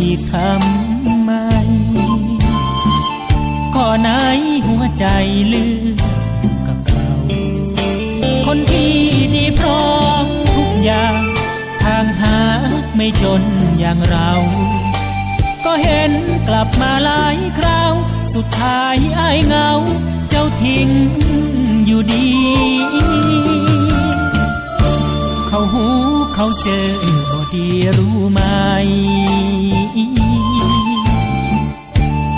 อีกทำไมก่อไหนหัวใจลือกับเขาคนที่ดีพร้อมทุกอย่าง ทางหาไม่จนอย่างเรา ก็เห็นกลับมาหลายคราว สุดท้ายอายเงา เจ้าทิ้ง เขาเจอบ่ดีรู้ไหม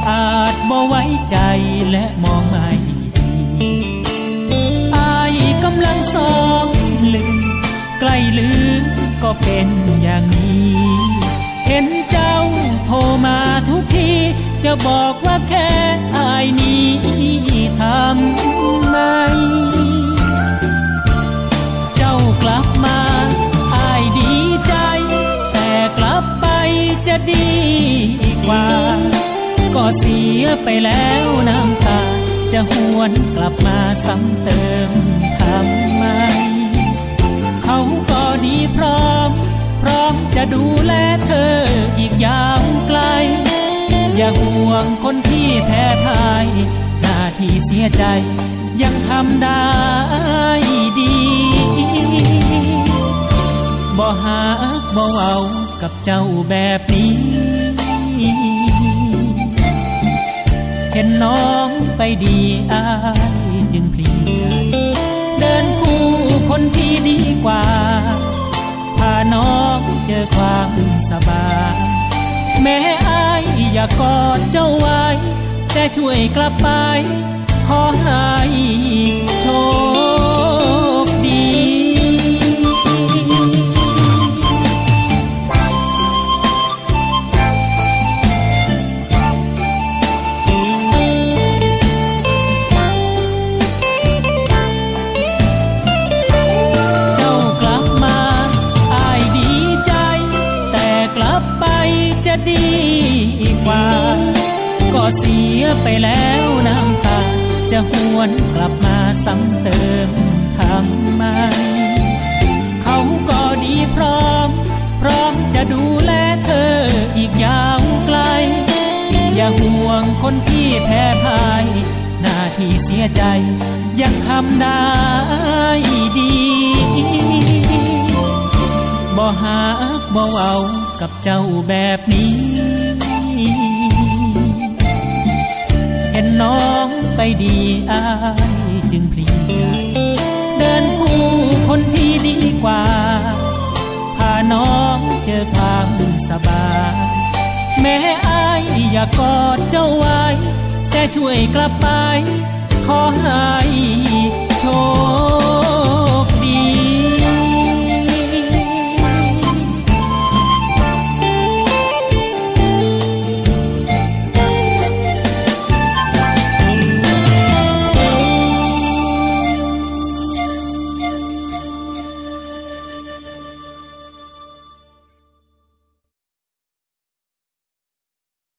อาจบ่ไว้ใจและมองไม่ดีอายกำลังสองลืมใกล้ลืมก็เป็นอย่างนี้ เห็นเจ้าโทรมาทุกที จะบอกว่าแค่อายนี้ทำ จะดีกว่า ก็เสียไปแล้วน้ำตา จะหวนกลับมาซ้ำเติมทำไม เขาก็ดีพร้อม พร้อมจะดูแลเธออีกยาวไกล อย่าห่วงคนที่แพ้พ่าย หน้าที่เสียใจยังทำได้ กับเจ้าแบบนี้ เห็นน้องไปดีอายจึงพลีใจ เดินคู่คนที่ดีกว่า พาน้องเจอความสบายแม้อายอยากกอดเจ้าไว้ แต่ช่วยกลับไป ขอให้โชค ไปแล้วน้ำตา จะหวนกลับมาซ้ำเติมทำไม เขาก็ดีพร้อม พร้อมจะดูแลเธออีกยาวไกล อย่าห่วงคนที่แพ้พ่ายหน้าที่เสียใจ ยังทำได้ดีบ่หากบ่เอากับเจ้าแบบนี้ น้องไปดีอายจึงพลีใจ เดินคู่คนที่ดีกว่า พาน้องเจอความสบาย แม้อายอยากกอดเจ้าไว้ แต่ช่วยกลับไป ขอให้โชคดี